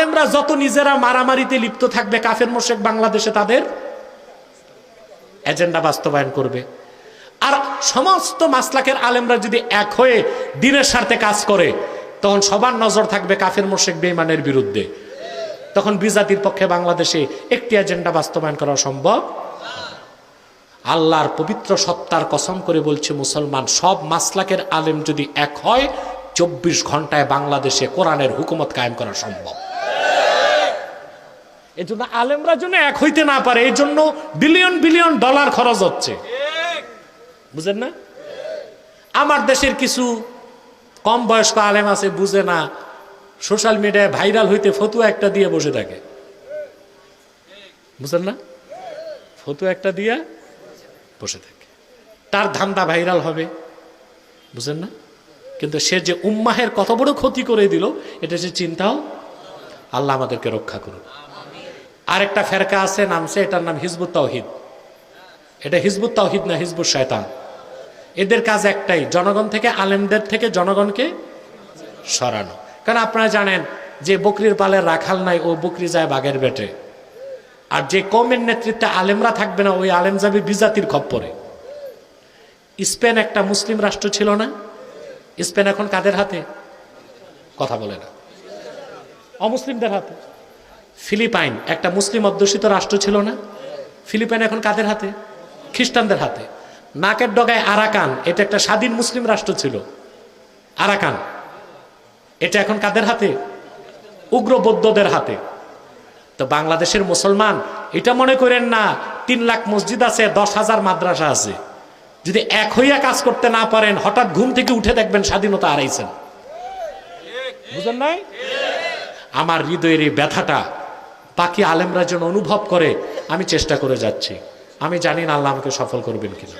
আলেমরা যত নিজেরা মারামারিতে লিপ্ত থাকবে, কাফের মোশেক বাংলাদেশে তাদের এজেন্ডা বাস্তবায়ন করবে। আর সমস্ত মাসলাকের আলেমরা যদি এক হয়ে দিনের স্বার্থে কাজ করে, তখন সবার নজর থাকবে কাফের মোশেক বেইমানের বিরুদ্ধে। তখন বিজাতির পক্ষে বাংলাদেশে একটি এজেন্ডা বাস্তবায়ন করা সম্ভব। আল্লাহর পবিত্র সত্তার কসম করে বলছে, মুসলমান, সব মাসলাকের আলেম যদি এক হয়, চব্বিশ ঘন্টায় বাংলাদেশে কোরআনের হুকুমত কায়েম করা সম্ভব। এই জন্য আলেমরা জন্য এক হইতে না পারে এই জন্য বিলিয়ন বিলিয়ন ডলার খরচ হচ্ছে। বুঝেন না? আমার দেশের কিছু কম বয়স্ক আলেম আছে, বুঝে না সোশ্যাল মিডিয়ায় ভাইরাল হইতে ফতুয়া একটা দিয়ে বসে থাকে। বুঝেন না? ফতুয়া একটা দিয়ে বসে থাকে। তার ধান্দা ভাইরাল হবে। বুঝেন না? কিন্তু সে যে উম্মাহের কত বড় ক্ষতি করে দিল, এটা যে চিন্তাও আল্লাহ আমাদেরকে রক্ষা করুন আরেকটা ফেরকা আছে নামছে এটার নাম হিজবুত তাওহিদ। এটা হিজবুত তাওহিদ না হিজবুত শয়তান। এদের কাজ একটাই, জনগণ থেকে, আলেমদের থেকে জনগণকে সরানো। কারণ আপনারা জানেন যে বকরির পালের রাখাল নাই, ও বকরি যায় বাঘের বেটে। আর যে কমের নেতৃত্বে আলেমরা থাকবে না, ওই আলেম যাবে বিজাতির খপ্পরে। স্পেন একটা মুসলিম রাষ্ট্র ছিল না। স্পেন এখন কাদের হাতে? কথা বলে না। অমুসলিমদের হাতে। ফিলিপাইন একটা মুসলিম অধ্যুষিত রাষ্ট্র ছিল না? ফিলিপাইন এখন কাদের হাতে? খ্রিস্টানদের হাতে। নাকের ডগায় আরাকান এটা একটা স্বাধীন মুসলিম রাষ্ট্র ছিল। আরাকান এটা এখন কাদের হাতে? উগ্র বৌদ্ধদের হাতে। তো বাংলাদেশের মুসলমান এটা মনে করেন না তিন লাখ মসজিদ আছে দশ হাজার মাদ্রাসা আছে। যদি এক হইয়া কাজ করতে না পারেন হঠাৎ ঘুম থেকে উঠে দেখবেন স্বাধীনতা হারাইছেন। বুঝেন নাই? আমার হৃদয়ের এই ব্যথাটা বাকি আলেমরা যেন অনুভব করে, আমি চেষ্টা করে যাচ্ছি। আমি জানি না আল্লাহ আমাকে সফল করবেন কিনা।